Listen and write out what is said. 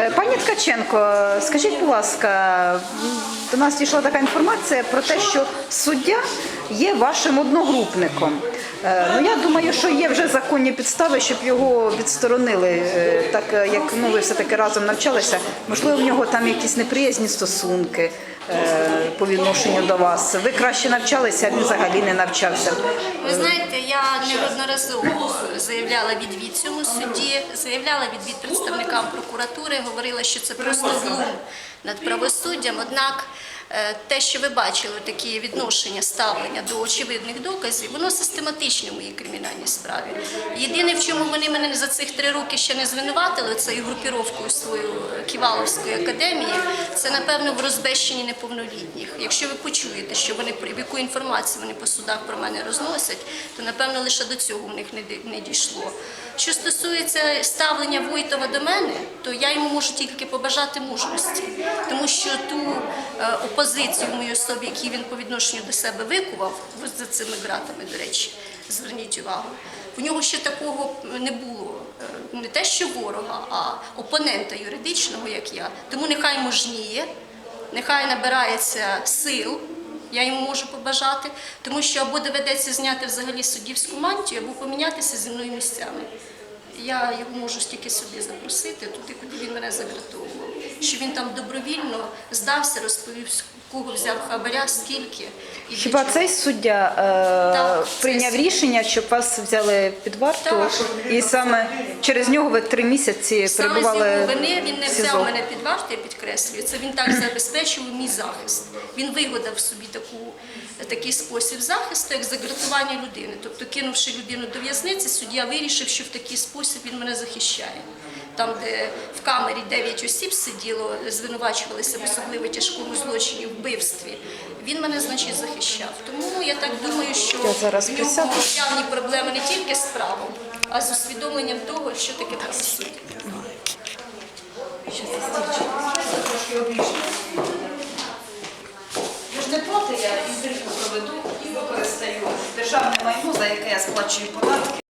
Е, Пані Ткаченко, скажіть, будь ласка, до нас дійшла така інформація про те, що суддя є вашим одногрупником. Е, Ну я думаю, що є вже законні підстави, щоб його відсторонили, е, так як ну ви все таки разом навчалися. Можливо, в нього там якісь неприязні стосунки по відношенню до вас. Ви краще навчалися, а він взагалі не навчався. Ви знаєте, я неодноразово заявляла відвід цьому судді, заявляла відвід представникам прокуратури, говорила, що це просто глум над правосуддям. Однак е, те, що ви бачили, такі відношення, ставлення до очевидних доказів, воно систематичне в моїй кримінальній справі. Єдине, в чому вони мене за цих три роки ще не звинуватили, цією групіровкою свою Ківаловської академії, це напевно в розбещенні неповнолітніх. Якщо ви почуєте, що вони яку інформацію вони по судах про мене розносять, то напевно лише до цього в них не дійшло. Що стосується ставлення Войтова до мене, то я йому можу тільки побажати мужності, тому що ту е, опозицію в моїй особі, яку він по відношенню до себе викував, за цими ґратами, до речі, зверніть увагу. У нього ще такого не було, е, не те, що ворога, а опонента юридичного, як я. Тому нехай мужніє, нехай набирається сил. Я йому можу побажати, тому що або доведеться зняти взагалі суддівську мантію, або помінятися зі мною місцями. Я його можу тільки собі запросити, туди, куди він мене загратовував. Що він там добровільно здався, розповів, кого взяв хабаря, скільки. І для Хіба чого. цей суддя Так, е, це прийняв суддя. рішення, щоб вас взяли під варту, Так. і саме через нього ви три місяці Саме з перебували вини він не в СІЗО? взяв мене під варту, я підкреслюю. Це він так забезпечив мій захист. Він вигадав собі таку, такий спосіб захисту, як загратування людини. Тобто, кинувши людину до в'язниці, суддя вирішив, що в такий спосіб він мене захищає. Там, де в камері 9 осіб сиділо, звинувачувалися в особливо тяжкому злочині, вбивстві. Він мене, значить, захищав. Тому я так думаю, що Я зараз в нього явні проблеми не тільки з правом, а з усвідомленням того, що таке правосуддя. Ви ж не проти, я інтерв'ю проведу і використаю державне майно, за яке я сплачую податки.